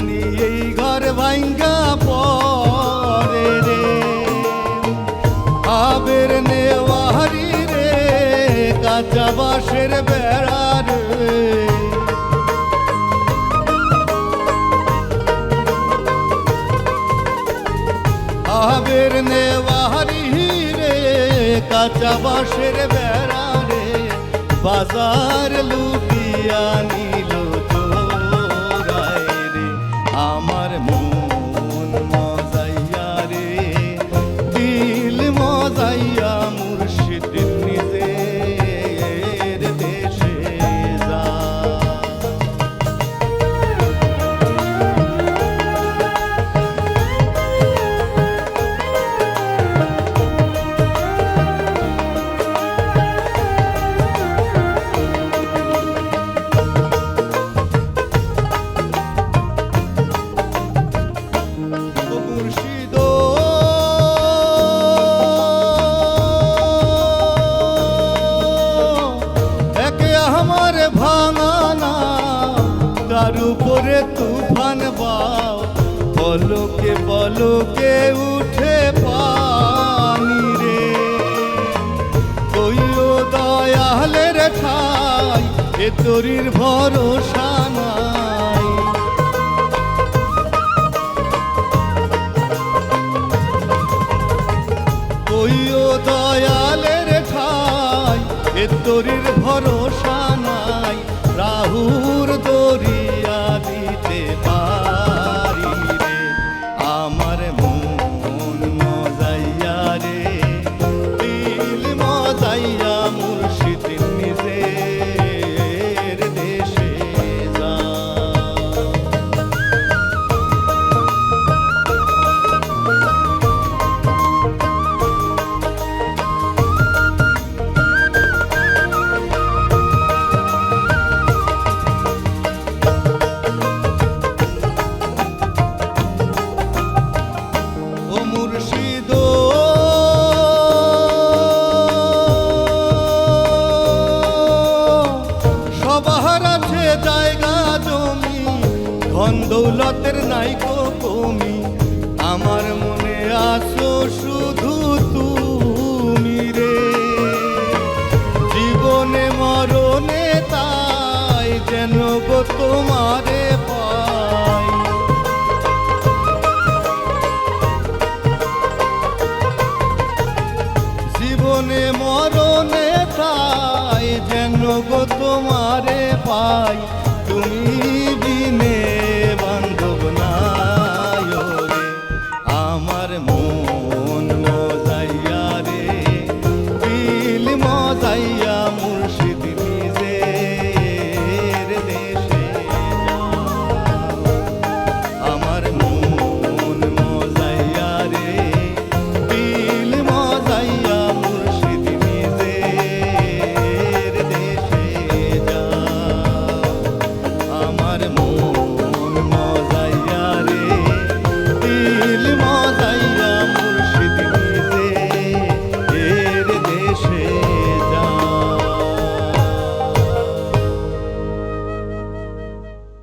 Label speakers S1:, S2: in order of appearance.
S1: জানি এই ঘর ভাঙ্গা পরে রে। আবের নেওয়ারি রে, কাঁচা বাঁশের বেড়া আবের নেওয়ারি রে, কাঁচা বাঁশের বেড়া বাজার লুটিয়া নিলো আমার ভাঙানা, তার উপরে তুফান বাও। পলকে পলকে উঠে পানি রে। কইও দয়ালের ঠাই, এ তরির ভরসা নাই। কইও দয়ালের ঠাই, এ তরির ভরসা আছে জায়গা জমি ধন দৌলতের নাইকো কমি। আমার মনে আসো সু গো তোমারে পাই তুমি বিনে